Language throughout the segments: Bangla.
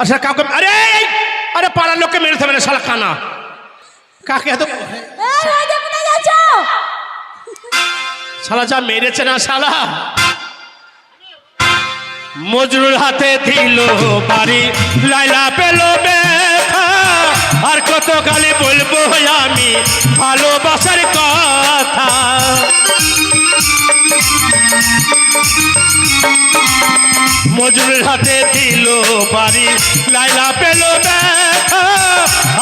আচ্ছা কাউকে আরে! আরে পাড়ার লোককে মেরে থাকবে না শালা কানা কাকে এত শালা যা মেরেছে না শালা মজরুর হাতে দিল বাড়ি লাইলা পেল ব্যথা আর কত গালি বলব আমি ভালোবাসার কথা। মজুরের হাতে দিল বাড়ি, লাইলা পেল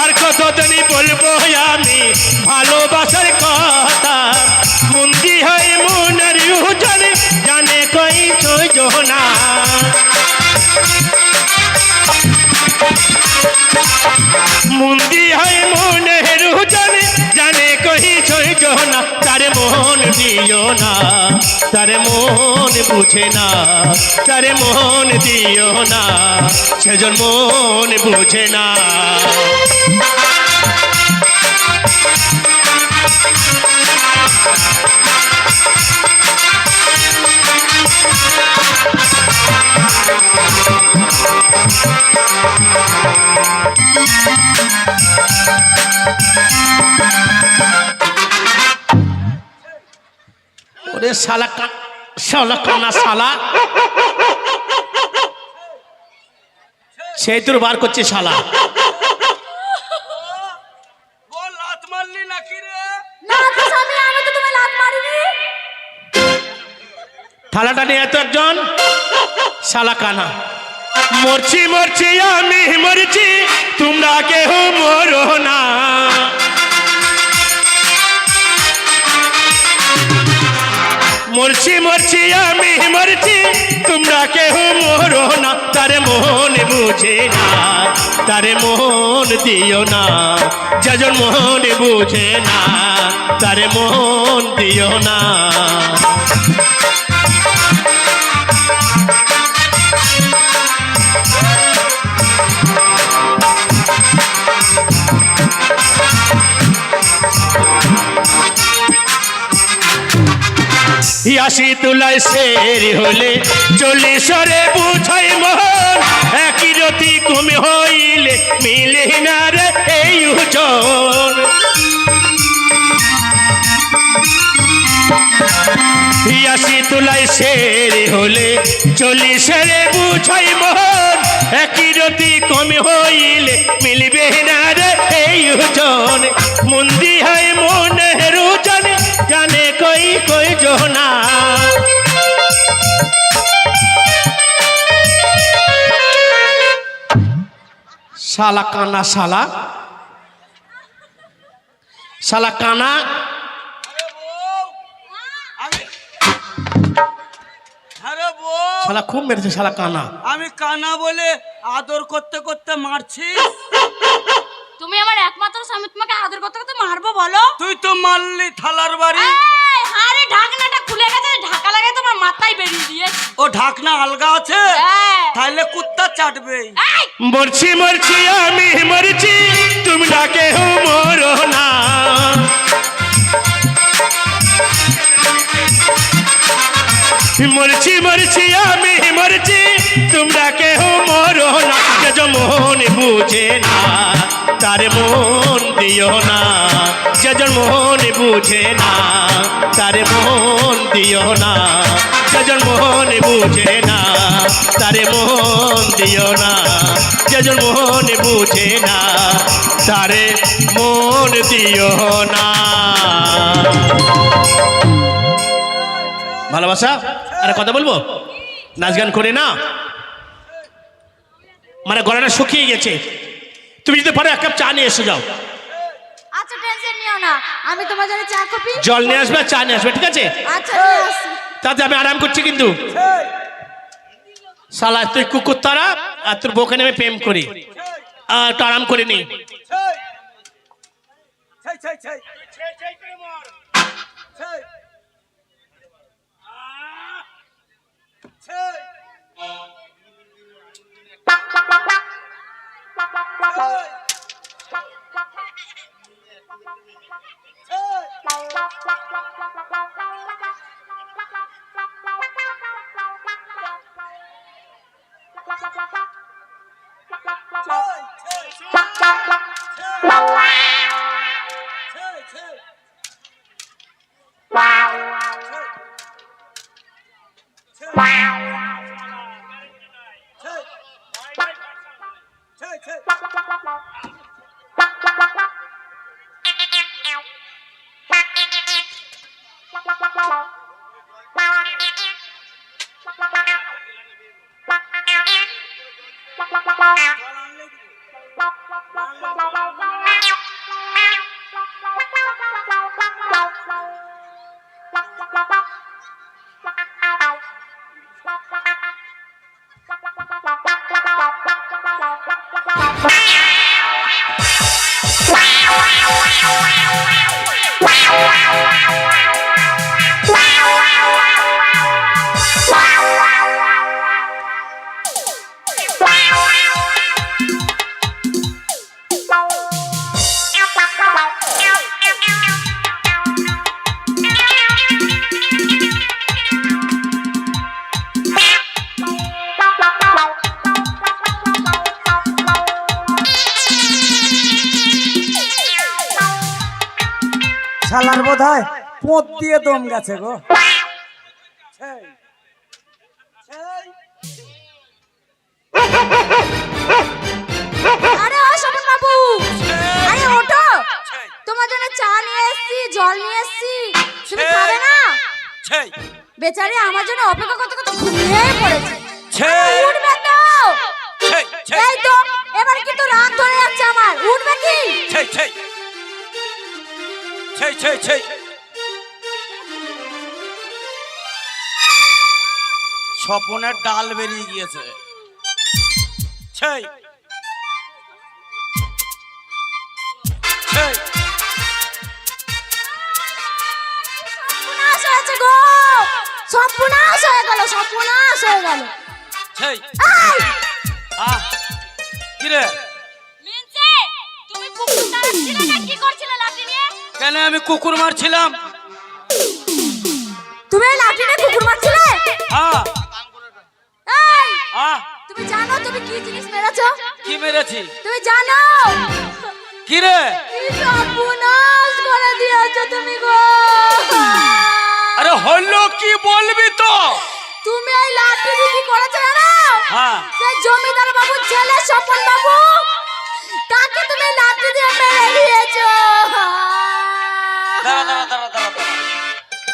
আর কত দিনই বলব আমি ভালোবাসার কথা। মন দিও না, তার মন বুঝে না, তার মন দিও না, সেজন মন বুঝে না। ওরে শালা শালা কানা শালা। সেই তোর বার করছে শালা। বল লাত মারলি নাকি রে? না তো স্বামী, আমি তো তোমায় লাথ মারিনি। থালাটা নিয়ে এত একজন। শালা কানা। মরছি মরছি আমি মরছি তোমরা কেহ মরো না। মরছি মরছি আমি, মরছি। তোমরা কেহ মরো না, তার মন বুঝে না, তার মন দিও না। যজন মন বুঝে না, তার মন দিও না। ইয়াসি তুলাই শের হলে চল্লিশরে বুঝাই মহল একই রতি কমে হইলে মিলে না রে এই ইয়াসি তুলাই শের হলে চল্লিশরে বুঝাই মহল একই রতি কমে হইলে মিলবে না রে এই ওজন মন্দি হয় জানে জানে কই জোনা শালা কানা শালা। শালা কানা। আমি আরে বউ শালা খুব মেরেছে শালা কানা। আমি কানা বলে আদর করতে করতে মারছি। তুমি আমার একমাত্র স্বামী তোমাকে আদর করতে করতে মারবো বলো। তুই তো মারলি থালার বাড়ি। আরে ঢাকনাটা খুলে গেছে ঢাকা লাগে তোমার মাথায় বেরিয়ে দিয়েছি। ও ঢাকনা আলগা আছে? হ্যাঁ। তাহলে কুত্তা চাটবে মরছি মরছি আমি মরছি। তুমি ডাকে হো মরো না। মরছি মরছি আমি মরছি তোমরা কেহ মরো না যজ মন বুঝে না তার মন দিও না যজন মন বুঝে না তার মন দিও না যজন মন বুঝে না তারে মন দিও না যজন মন বুঝে না তারে মন দিও না ভালোবাসা? আরে কথা বলব নাচ গান করে না মানে গলাটা শুকিয়ে গেছে তুমি যদি পারো এক কাপ চা নিয়ে এসে যাও আচ্ছা টেনশন নিও না আমি তোমার জন্য চা কপি জল নিয়ে আসবে চা নিয়ে আসবে ঠিক আছে আচ্ছা নিয়ে তাতে আমি আরাম করছি কিন্তু শালা তুই কুকুর তারা আর তোর বউকে নেমে প্রেম করি আর একটু আরাম করে নি ছাই ছাই ছাই ছাই ছাই Bye. শালার বোধ হয় পোঁত দিয়ে দম গেছে গো। সেই, সেই। আরে ও স্বপন বাবু আরে ওঠো। তোমার জন্য চা নিয়ে এসেছি জল নিয়ে এসেছি। তুমি খাবে না? সেই, বেচারি আমার জন্য অপেক্ষা করতে করতে ঘুমিয়ে পড়েছে। উঠবে এই তো এবার কিন্তু রাত ধরে যাচ্ছে আমার। উঠবে কি? সেই, সেই। সেই। স্বপনের ডাল বেরিয়ে গিয়েছে। সেই সর্বনাশ হয়ে গেল সর্বনাশ হয়ে গেল। সেই এই! আহ কি রে? তুমি না? কি করছিলে? কেন আমি কুকুর মারছিলাম? তুমি লাঠি নিয়ে কুকুর মারছিলে? হ্যাঁ। এই আহ তুমি জানো তুমি কি জিনিস মেরেছো? কি মেরেছি? তুমি জানো? কি রে? সর্বনাশ করে দিয়েছ তুমি গো। আরে হলো কি বলবি তো? তুমি এই লাঠি দিয়ে কি করেছ জানো? হ্যাঁ। সে জমিদার বাবুর ছেলে স্বপন বাবু তাকে তুমি লাঠি দিয়ে মেরে দিয়েছ।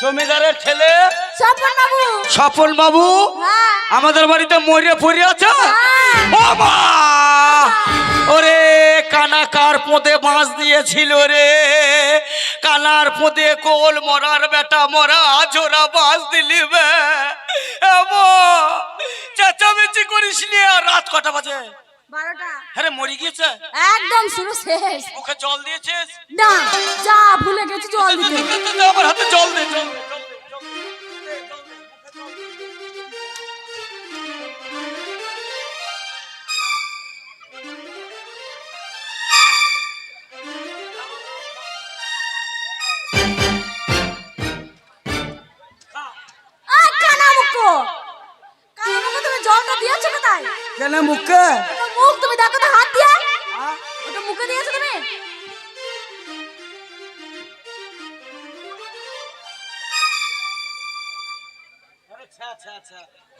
জমিদারের ছেলে? স্বপন বাবু সফল বাবু হ্যাঁ। আমাদের বাড়িতে মরে পড়ে আছে? হ্যাঁ। ও মা! ওরে কানা কার পোঁদে বাঁশ দিয়েছিল রে। কানার পোঁদে কোল মরার বেটা মরা জোড়া বাঁশ দিলি বে। চেঁচামেচি করিস নি আর রাত কটা বাজে? বারোটা। মরে গিয়েছে। একদম শুরু শেষ। জল দিয়েছিস? না যা ভুলে গেছি জল দিতে। আমার হাতে জল দে, জল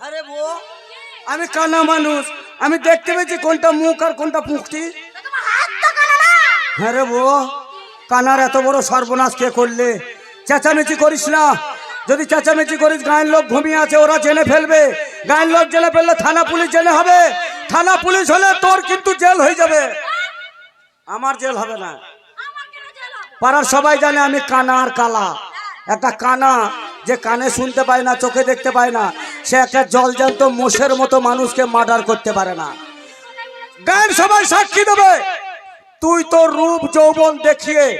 আরে বো আমি কানা মানুষ। আমি দেখতে পেয়েছি কোনটা মুখ আর কোনটা পুঁকটি হ্যাঁ রে বো কানার এত বড় সর্বনাশ কে করলে? চেঁচামেচি করিস না। যদি চেঁচামেচি করিস গায়ের লোক ঘুমিয়ে আছে ওরা জেনে ফেলবে। গায়ের লোক জেনে ফেললে থানা পুলিশ জেনে হবে। থানা পুলিশ হলে তোর কিন্তু জেল হয়ে যাবে। আমার জেল হবে না? পাড়ার সবাই জানে আমি কানা আর কালা। একটা কানা। যে কানে শুনতে পায় না চোখে দেখতে পায় না সে একটা জলজান্ত মোষের মতো মানুষকে মার্ডার করতে পারে না। গায়ের সবাই সাক্ষী দেবে। তুই তোর রূপ যৌবন দেখিয়ে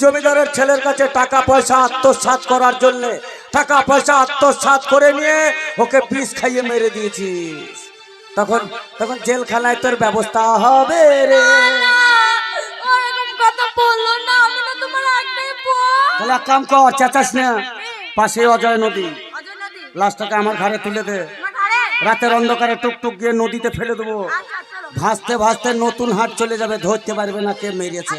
জমিদারের ছেলের কাছে টাকা পয়সা আত্মসাৎ করার জন্য টাকা পয়সা আত্মসাৎ করে নিয়ে ওকে বিষ খাইয়ে মেরে দিয়েছিস। তখন তখন জেলখানায় তোর ব্যবস্থা হবে রে। কাম কর চেঁচাস না। পাশে অজয় নদী। লাশটাকে আমার ঘরে তুলে দে। রাতের অন্ধকারে টুকটুক গিয়ে নদীতে ফেলে দেবো। ভাসতে ভাসতে নতুন হাট চলে যাবে, ধরতে পারবে না কে মেরেছে।